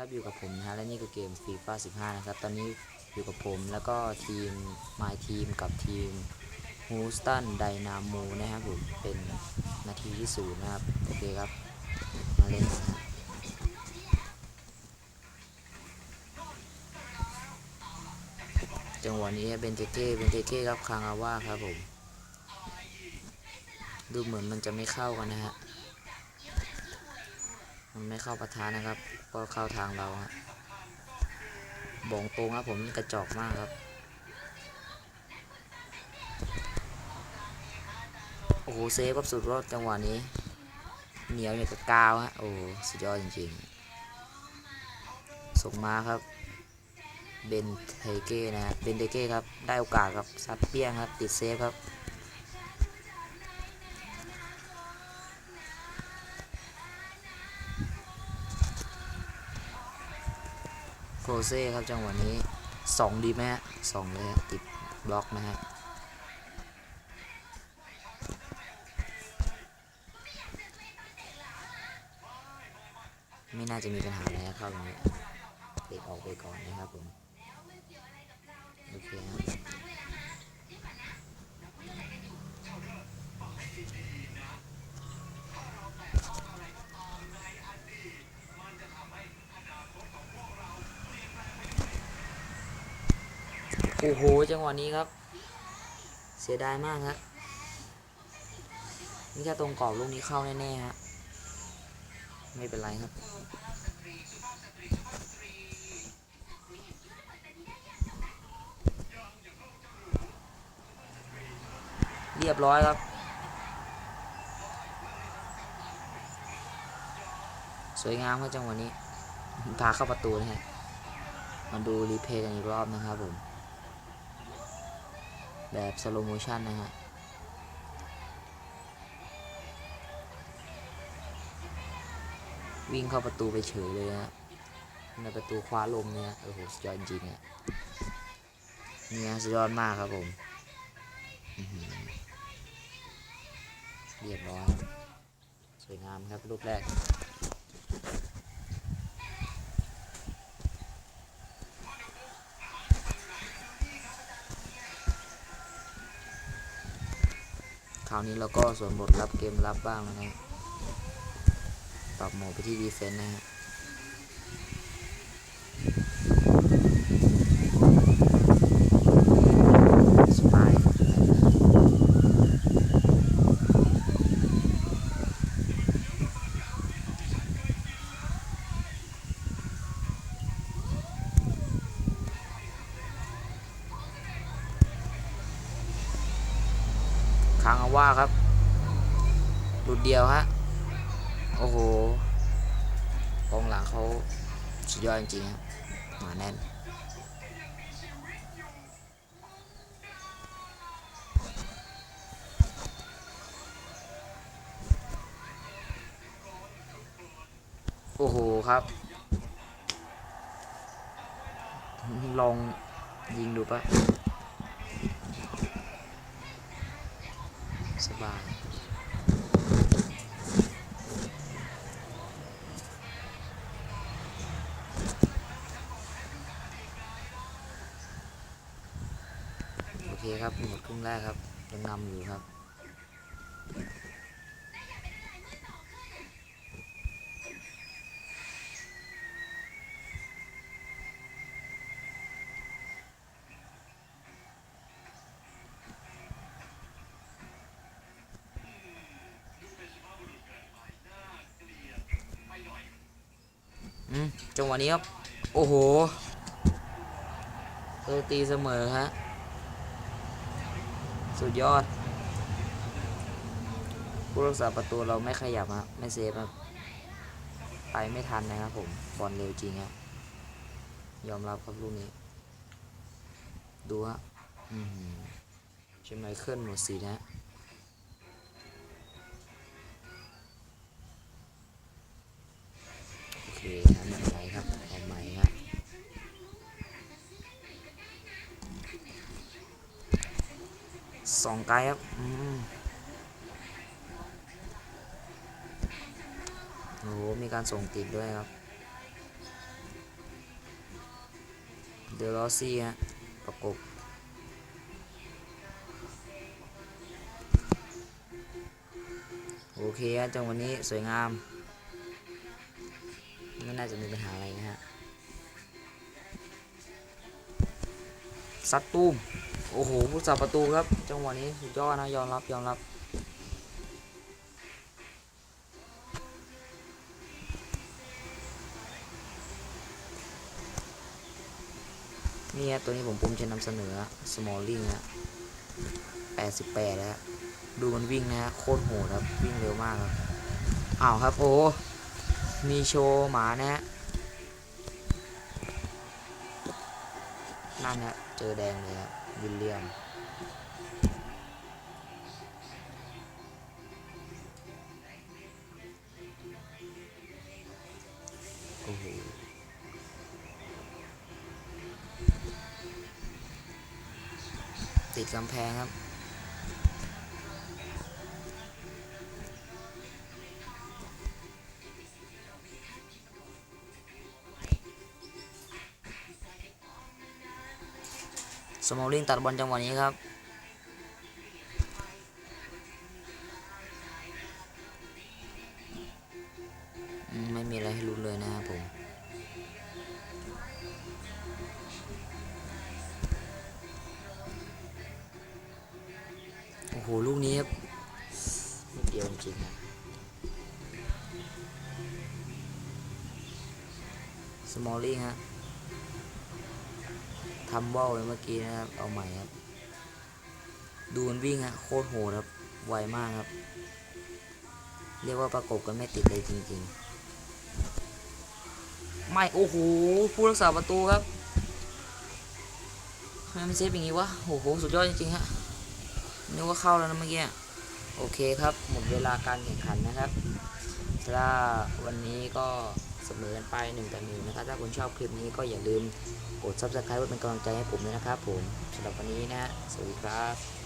ครับอยู่กับผมนะฮะและนี่คือเกม FIFA 15 นะครับ ตอนนี้อยู่กับผมแล้วก็ทีม My Team กับทีม Houston Dynamo นะครับผมเป็นนาทีที่ศูนย์นะครับ โอเคครับ มาเล่นนะจังหวะนี้เบนเทเก้เบนเทเก้ครับคางอาว่าครับผม ดูเหมือนมันจะไม่เข้ากันนะฮะ มันไม่เข้าประธานนะครับ ก็เข้าทางเราฮะบอกตรงครับผมกระจอกมากครับ โอ้โหเซฟครับสุดรอดจังหวะนี้ เหนียวอย่างกับกาวฮะโอ้โหสุดยอดจริงๆ ส่งมาครับเบนเทเก้นะฮะเบนเทเก้ครับ ได้โอกาสครับซัดเปี้ยงครับ ติดเซฟครับ โคเซ่ครับจังหวะนี้สองดีไหมฮะสองเลยฮะติดบล็อกนะฮะไม่น่าจะมีปัญหาอะไรครับตรงนี้เด็กออกไปก่อนนะครับผม โอเคครับ โอ้โห จังหวะนี้ครับ เสียดายมากครับนี่ถ้าตรงกรอบลูกนี้เข้าแน่ๆฮะ ไม่เป็นไรครับ เรียบร้อยครับ สวยงามครับจังหวะนี้พาเข้าประตูนะฮะ มาดูรีเพย์กันอีกรอบนะครับผม แบบสโลโมชันนะฮะวิ่งเข้าประตูไปเฉยเลยฮะในประตูคว้าลมเนี่ยโอ้โหสุดยอดจริงอะเนี่ยสุดยอดมากครับผมเรียบร้อยสวยงามครับลูกแรก ราวนี้เราก็ส่วมบทรับเกมรับบ้างแล้วนะ ปรับโหมดไปที่ดีเฟนต์นะฮะ คางอาว่าครับหลุดเดียวฮะ โอ้โหกองหลังเขาสุดยอดจริงๆครับมาแน่นโอ้โหครับ ลองยิงดูปะ สบายโอเคครับหมดครึ่งแรกครับยังนำอยู่ครับ จังหวะนี้ครับ โอ้โหเออตีเสมอฮะ สุดยอด ผู้รักษาประตูเราไม่ขยับฮะไม่เซฟครับ ไปไม่ทันนะครับผม บอลเร็วจริงครับ ยอมรับครับลูกนี้ ดูฮะอือหือเชมไมเคิลหมดสีนะ สองไกลครับโอ้โหมีการส่งติดด้วยครับ เดลอซี่ฮะประกบโอเคฮะจังวะนี้สวยงามไม่น่าจะมีปัญหาอะไรนะฮะซัดตูม โอ้โหผู้สับประตูครับ จังหวะนี้สุดยอดนะยอมรับยอมรับ นี่ฮะตัวนี้ผมภูมิใจนำเสนอ Smalling ฮะ88แล้วฮะดูมันวิ่งนะฮะโคตรโหดครับ วิ่งเร็วมากครับอ้าวครับโอ้มีโชว์หมานะฮะ นั่นฮะเจอแดงเลยครับวิลเลียมโอ้โหติดกำแพงครับ สมอลลิงตัดบอลจังหวะนี้ครับ ไม่มีอะไรให้ลุ้นเลยนะครับผมโอ้โห ลูกนี้ครับลูกเดียวจริงๆนะสมอลลิงฮะ ทำว่าวเลยเมื่อกี้นะครับ เอาใหม่ครับ ดูมันวิ่งฮะโคตรโหดครับ ไวมากครับ เรียกว่าประกบกันไม่ติดเลยจริงๆ ไม่ โอ้โห ผู้รักษาประตูครับทำไมมันเซฟอย่างนี้วะ โอ้โห สุดยอดจริงๆฮะ นึกว่าเข้าแล้วนะเมื่อกี้ โอเคครับ หมดเวลาการแข่งขันนะครับถ้าวันนี้ก็ เสมอกันไปหนึ่งต่อหนึ่งนะครับ ถ้าคุณชอบคลิปนี้ก็อย่าลืมกด subscribe เป็นกำลังใจให้ผมด้วยนะครับผมสำหรับวันนี้นะ สวัสดีครับ